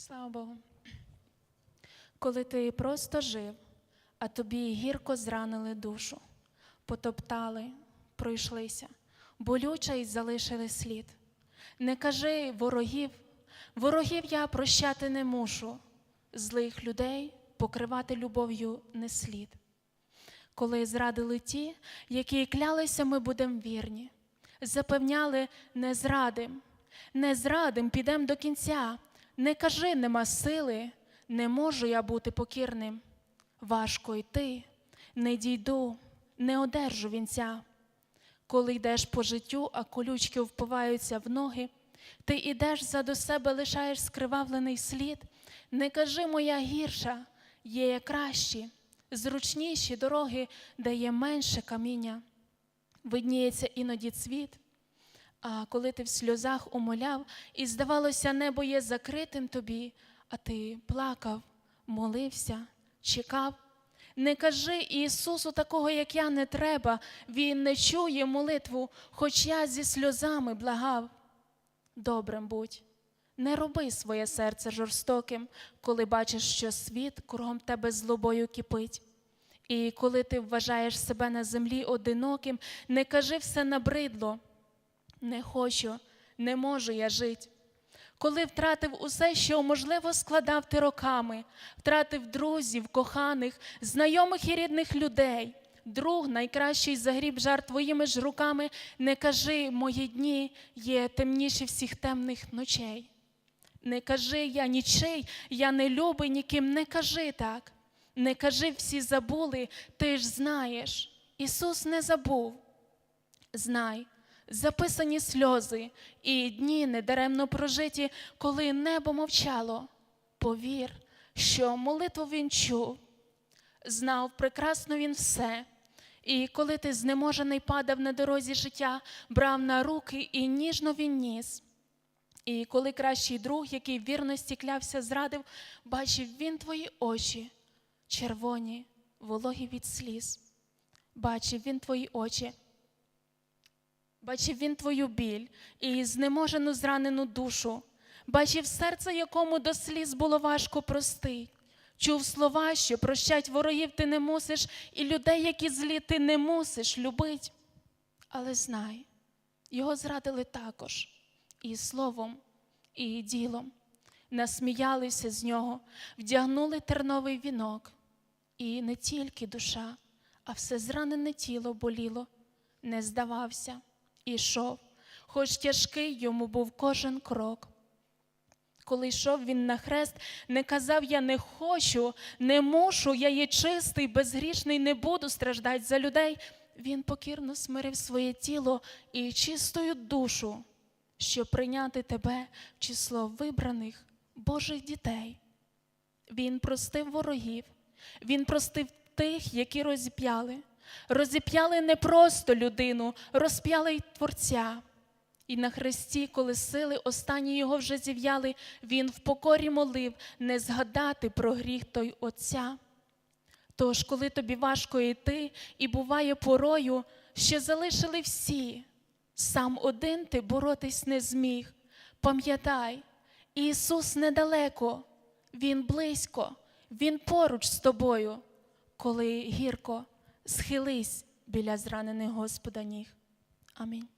Слава Богу. Коли ти просто жив, а тобі гірко зранили душу, потоптали, пройшлися, болюче й залишили слід. Не кажи ворогів, ворогів я прощати не мушу, злих людей покривати любов'ю не слід. Коли зрадили ті, які клялися, ми будем вірні, запевняли, не зрадим, не зрадим, підем до кінця. Не кажи, нема сили, не можу я бути покірним. Важко йти, не дійду, не одержу вінця. Коли йдеш по життю, а колючки впиваються в ноги, ти ідеш за до себе, лишаєш скривавлений слід. Не кажи, моя гірша, є кращі, зручніші дороги, де є менше каміння. Видніється іноді цвіт, а коли ти в сльозах умоляв, і здавалося, небо є закритим тобі, а ти плакав, молився, чекав. Не кажи Ісусу такого, як я, не треба, Він не чує молитву, хоч я зі сльозами благав. Добрим будь, не роби своє серце жорстоким, коли бачиш, що світ кругом тебе злобою кипить. І коли ти вважаєш себе на землі одиноким, не кажи все набридло. Не хочу, не можу я жити. Коли втратив усе, що можливо складав ти роками, втратив друзів, коханих, знайомих і рідних людей, друг найкращий загріб жар твоїми ж руками, не кажи, мої дні є темніші всіх темних ночей. Не кажи я нічий, я не любий ніким, не кажи так. Не кажи, всі забули, ти ж знаєш. Ісус не забув. Знай, записані сльози і дні недаремно прожиті, коли небо мовчало. Повір, що молитву він чув, знав прекрасно він все. І коли ти знеможений падав на дорозі життя, брав на руки і ніжно він ніс. І коли кращий друг, який в вірності клявся, зрадив, бачив він твої очі, червоні, вологі від сліз. Бачив він твої очі, бачив він твою біль і знеможену зранену душу, бачив серце, якому до сліз було важко прости. Чув слова, що прощать ворогів ти не мусиш, і людей, які злі, ти не мусиш любить. Але знай, його зрадили також і словом, і ділом. Насміялися з нього, вдягнули терновий вінок. І не тільки душа, а все зранене тіло боліло, не здавався, ішов, хоч тяжкий йому був кожен крок. Коли йшов він на хрест, не казав я не хочу, не мушу, я є чистий, безгрішний, не буду страждати за людей. Він покірно смирив своє тіло і чистою душу, щоб прийняти тебе в число вибраних Божих дітей. Він простив ворогів, він простив тих, які розіп'яли. Розіп'яли не просто людину, розп'яли й Творця. І на хресті, коли сили останні його вже зів'яли, він в покорі молив не згадати про гріх той Отця. Тож, коли тобі важко йти, і буває порою, що залишили всі, сам один ти боротись не зміг. Пам'ятай, Ісус недалеко, Він близько, Він поруч з тобою, коли гірко схились біля зранених Господа ніг. Амінь.